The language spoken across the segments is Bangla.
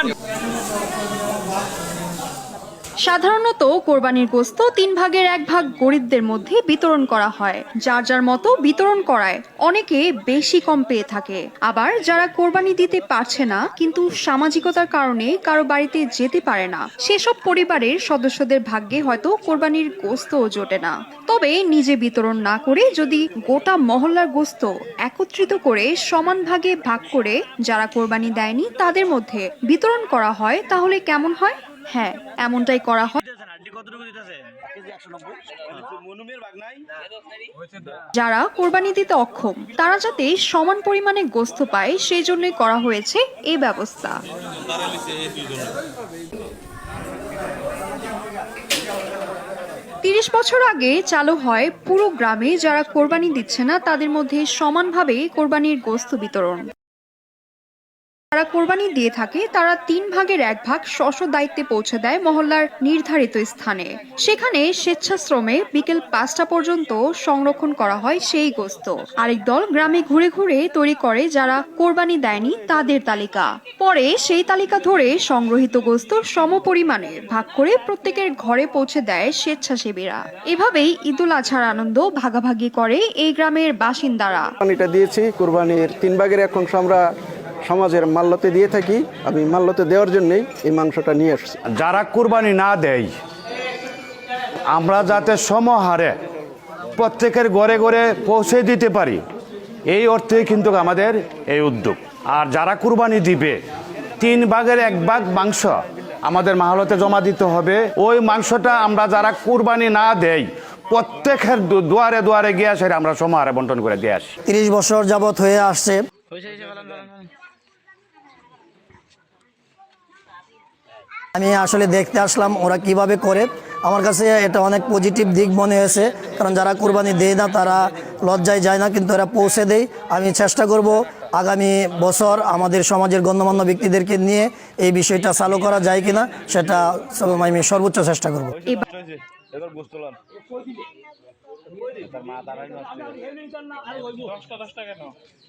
我 সাধারণত কোরবানির গোস্ত তিন ভাগের এক ভাগ গরিবদের মধ্যে বিতরণ করা হয়। যার যার মতো বিতরণ করায় অনেকে বেশি কম পেয়ে থাকে। আবার যারা কোরবানি দিতে পারছে না, কিন্তু সামাজিকতার কারণে কারও বাড়িতে যেতে পারে না, সেসব পরিবারের সদস্যদের ভাগ্যে হয়তো কোরবানির গোস্তও জোটে না। তবে নিজে বিতরণ না করে যদি গোটা মহল্লার গোস্ত একত্রিত করে সমান ভাগে ভাগ করে যারা কোরবানি দেয়নি, তাদের মধ্যে বিতরণ করা হয়, তাহলে কেমন হয়? হ্যাঁ এমনটাই করা হয়। যারা কোরবানি দিতে অক্ষম তারা যাতে সমান পরিমাণে গোস্ত পায় সেই জন্যই করা হয়েছে এই ব্যবস্থা। তিরিশ বছর আগে চালু হয় পুরো গ্রামে যারা কোরবানি দিচ্ছে না তাদের মধ্যে সমানভাবে কোরবানির গোস্ত বিতরণ। যারা কোরবানি দিয়ে থাকে, তারা তিন ভাগের এক ভাগ স্ব দায়িত্বে পৌঁছে দেয় মহল্লার নির্ধারিত স্থানে। সেখানে স্বেচ্ছাশ্রমে বিকেল পাঁচটা পর্যন্ত সংরক্ষণ করা হয় সেই গোস্ত। আরেক দল গ্রামে ঘুরে ঘুরে তৈরি করে যারা কোরবানি দেয়নি তাদের তালিকা। পরে সেই তালিকা ধরে সংগ্রহিত গোস্ত সম পরিমাণে ভাগ করে প্রত্যেকের ঘরে পৌঁছে দেয় স্বেচ্ছাসেবীরা। এভাবেই ঈদুল আজহার আনন্দ ভাগাভাগি করে এই গ্রামের বাসিন্দারা। দিয়েছি, কোরবানির তিন ভাগের এক অংশ আমরা সমাজের মাল্যতে দিয়ে থাকি আমি মাল্যতে দেওয়ার জন্যই এই মাংসটা নিয়ে আসছি। যারা কুরবানি না দেয় আমরা যাতে সমহারে প্রত্যেকের ঘরে ঘরে পৌঁছে দিতে পারি এই অর্থে কিন্তু আমাদের এই উদ্যোগ। আর যারা কুরবানি দিবে তিন ভাগের এক ভাগ মাংস আমাদের মাহলতে জমা দিতে হবে। ওই মাংসটা আমরা যারা কুরবানি না দেই প্রত্যেকের দুয়ারে দুয়ারে গিয়ে আসে আমরা সমাহারে বন্টন করে দিয়ে আসি। তিরিশ বছর যাবৎ হয়ে আসছে হয়েছে হয়েছে ফেলান ফেলান ফেলান আমি আসলে দেখতে আসলাম ওরা কীভাবে করে। আমার কাছে এটা অনেক পজিটিভ দিক মনে হয়েছে কারণ যারা কোরবানি দেয় না তারা লজ্জায় যায় না কিন্তু এরা পৌঁছে দেয়। আমি চেষ্টা করব আগামী বছর আমাদের সমাজের গণ্যমান্য ব্যক্তিদেরকে নিয়ে এই বিষয়টা চালু করা যায় কিনা সেটা আমি সর্বোচ্চ চেষ্টা করব।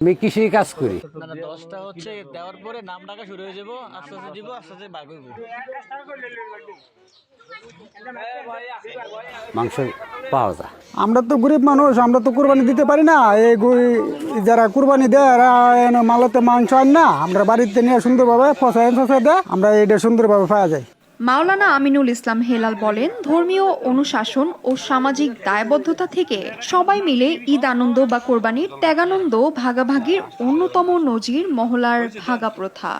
আমি কৃষি কাজ করি। দশটা হচ্ছে দেওয়ার পরে নাম ডাকা শুরু হয়ে যাব আস্তে আস্তে দিব আস্তে আস্তে হইব মাংস পাওয়া যায়। আমরা তো গরিব মানুষ আমরা তো কোরবানি দিতে পারি না। এই যারা কোরবানি দেয় এরা মালতে মাংস আন না। আমরা বাড়িতে নিয়ে সুন্দরভাবে ফসায় ফসায় দেয় আমরা এটা সুন্দরভাবে পাওয়া যায়। মাওলানা আমিনুল ইসলাম হেলাল বলেন, ধর্মীয় অনুশাসন ও সামাজিক দায়বদ্ধতা থেকে সবাই মিলে ঈদ আনন্দ বা কোরবানির ত্যাগানন্দ ভাগাভাগির অন্যতম নজির মহলার ভাগা প্রথা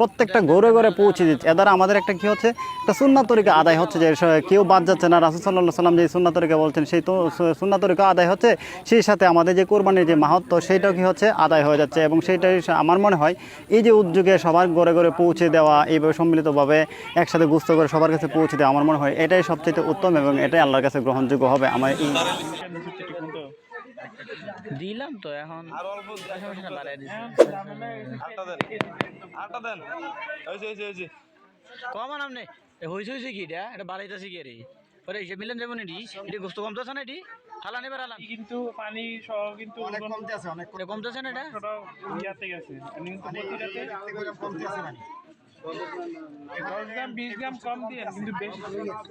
প্রত্যেকটা ঘরে ঘরে পৌঁছে দিচ্ছে। এ আমাদের একটা কি হচ্ছে? একটা সুন্না তরিকা আদায় হচ্ছে যে কেউ বাদ যাচ্ছে না। রাসুল সাল্লাহ সাল্লাম যে সুন্না তরিকা বলছেন, সেই তো সুন্না তরিকা আদায় হচ্ছে। সেই সাথে আমাদের যে কোরবানির যে মাহাত্ম, সেইটাও কি হচ্ছে? আদায় হয়ে যাচ্ছে এবং সেইটাই আমার মনে হয় এই যে উদ্যোগে সবার ঘরে ঘরে পৌঁছে দেওয়া, এইভাবে সম্মিলিতভাবে একসাথে গুস্ত করে সবার কাছে পৌঁছে দেওয়া, আমার মনে হয় এটাই সবচেয়ে উত্তম এবং এটাই আল্লাহর কাছে গ্রহণযোগ্য হবে আমার এই দিলাম তো এখন সমস্যা না, বাড়ায় দিছি। কমান আপনি এ হয়েছে হয়েছে কি এটা? এটা বাড়াইতেছি কি রে ওরে হিসেব মিলেন যাব নাকি এটা গোস্ত কমতেছে না এটি? হালান এবার হালান। কিন্তু পানি সহ কিন্তু অনেক কমতে অনেক কমতেছে না এটা? ইয়াতে গেছে। কিন্তু প্রতিটাতে দশ গ্রাম বিশ গ্রাম কম দিয়ে কিন্তু বেশি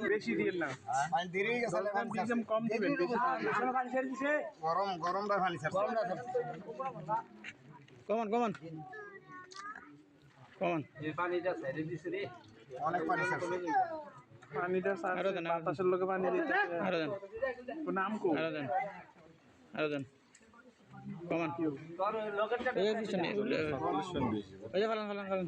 বেশি দিয়ে না। দশ গ্রাম বিশ গ্রাম কম দিবেন বেশি কমান কমান। কমান। পানিটা আরও দেন, আরও দেন। বাতাসের লোকে পানি দিতে আরও দেন নাম কো? আরও দেন আরও দেন। কমান। এই নেই ওই যে ফালান ফালান ফালান।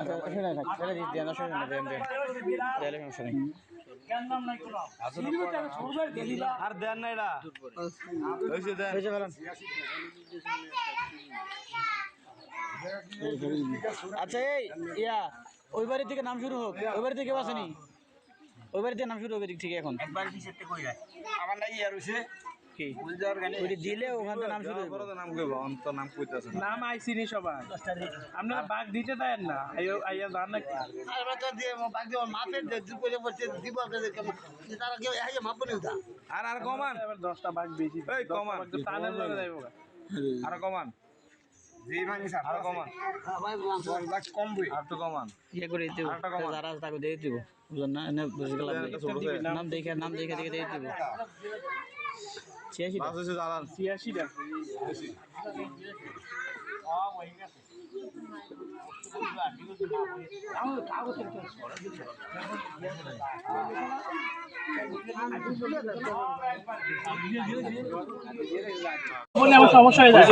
থাক, দেন। তাহলে সমস্যা নেই। আর দেন না এটা আচ্ছা এই ইয়া ওই বাড়ি থেকে নাম শুরু হোক। ওই বাড়ি থেকে কেউ আসেনি? ওই বাড়িতে নাম শুরু হবে দিক থেকে এখন। একবার নাই ইয়ার হইছে। ওইটা দিলে ওখান থেকে নাম শুরু নাম কইব অন্ত নাম কইতাছে নাম আইছিনি সবাই। আপনারা বাঘ দিতে দেন না আইয়া আইয়া জান না কি আর আর কমান। এবার 10টা বাঘ বেশি। এই কমান। লগে যাইবো আর কমান। স্যার আর কমান। বাঘ কম বই আর কমান। ইয়ে করে দিতে যারা আছে তাকে দিয়ে দিব। বুঝলেন না? এনে বসে গেলাম। নাম দেখে নাম দেখে দেখে দিয়ে দিব। ছিয়াশি সমস্যা হয়ে যায়।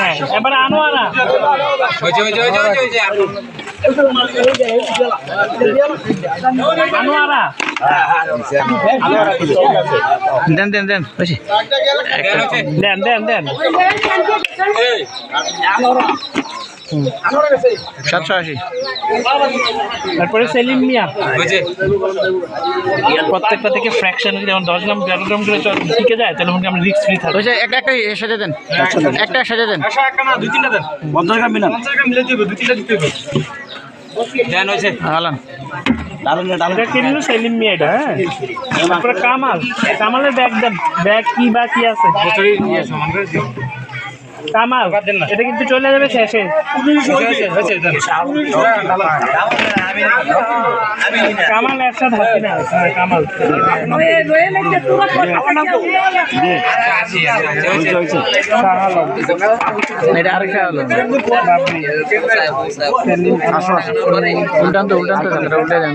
হ্যাঁ, আনো আনা। আনো আনা। দেন দেন দেন বেশি দেন দেন দেন সাতশো আশি তারপরে সেলিম মিয়া প্রত্যেকটা থেকে ফ্র্যাকশন যেমন দশ গ্রাম তেরো গ্রাম করে টিকে যায় তাহলে মনে আমরা রিস্ক ফ্রি থাকব ওই যে। একটা একটা সাজে দেন একটা সাজে দেন হালান এটা কিনলো সেলিম মিয়া এটা হ্যাঁ? তারপরে কামাল। কামালের ব্যাগ ব্যাগ কি বা কি আছে? কামাল এটা কিন্তু চলে যাবে শেষে। কামাল একসাথে হাসি না হ্যাঁ, কামাল। এটা আরেকটা হলো বাবরি, উল্টান তো উল্টান তো উল্টে দেন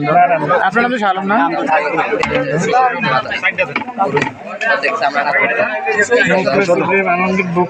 আপনার নাম তো শালম না? আনন্দিত বুক।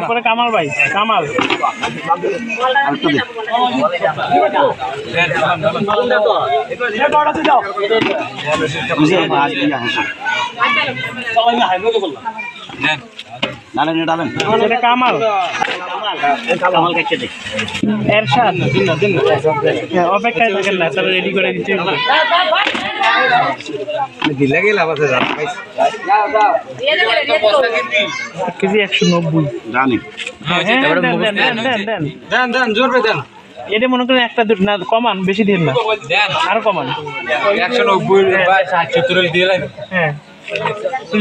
বাড়ি। কামাল ভাই কামাল কামাল অপেক্ষায় থাকেন না তাহলে রেডি করে। এক কেজি একশো নব্বই। হ্যাঁ, দেন, দেন, দেন, দেন, দেন। এটা মনে করেন একটা দুটো না কমান বেশি দিন না। আরও কমান। হ্যাঁ।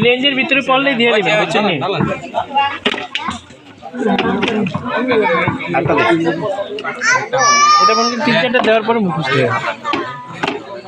রেঞ্জের ভিতরে পড়লেই দিয়ে দিবেন বুঝছেন নি? এটা মনে করেন তিন চারটা দেওয়ার পরে মুখস্থ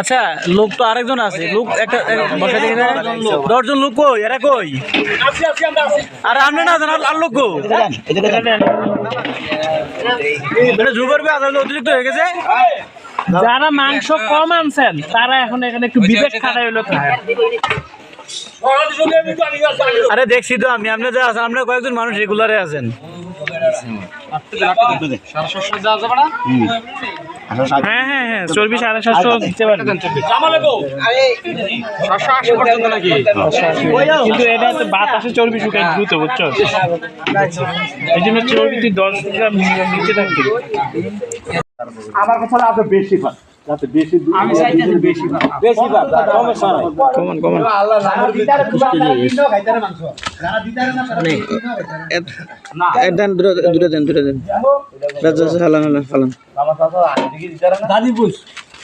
আচ্ছা লোক তো আরেকজন আছে। লোক একটা বসে দেখে দশজন লোক কই? এরা কই? আরে আপনি না জানার আর লোক কই? এটা জুগর অতিরিক্ত হয়ে গেছে। যারা মাংস কম আনছেন তারা এখন এখানে একটু বিবেক খাটাই হলো খায়। আরে দেখছি তো আমি, আপনি যা আছেন আপনার কয়েকজন মানুষ রেগুলারে আছেন। হ্যাঁ হ্যাঁ হ্যাঁ চর্বি কিন্তু এটা বাতাসে শুকায় দ্রুত, বুঝছ? এই জন্য চর্বি তুই দশ গ্রাম নিচে থাকবি। Common common. দেন দুটো দুটো দেন দুটো দেন। রাজা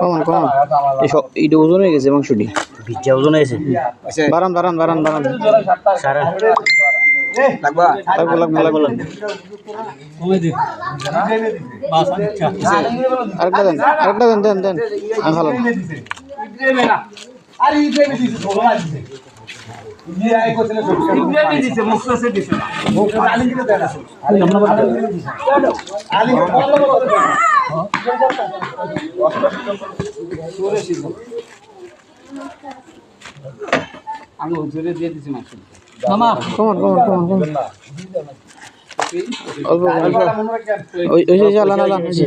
কমন কমন এটা ওজন হয়ে গেছে মাংসটি। ভিজা ওজন হয়েছে? বারান বারান বারান বারান লাগবো? লাগবো লাগবো আরেকটা দেন আরেকটা দেন দেন দেন। আমি ভালো কমন কমন কমন কমন। অল্প অল্প ওই ওই যে আলান আলান ওই যে।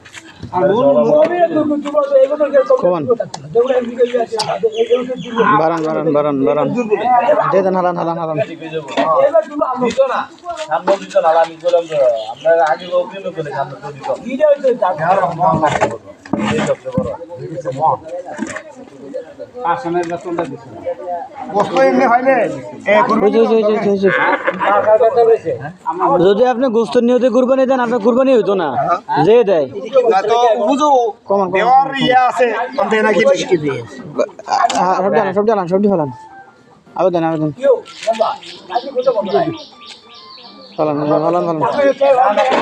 বারান বারান বারান বারান দে দেন হালান হালান হালান ওই যে, ওই যে, ওই যে, ওই যে, ওই যদি আপনি গোস্ত নিয়তে কুরবানি দেন আপনার কুরবানি হইতো না। যে দেয়। সব ডালান সব ডালান সবজি ফেলান আবেদন আবেদন ফেলান ফেলান ফেলান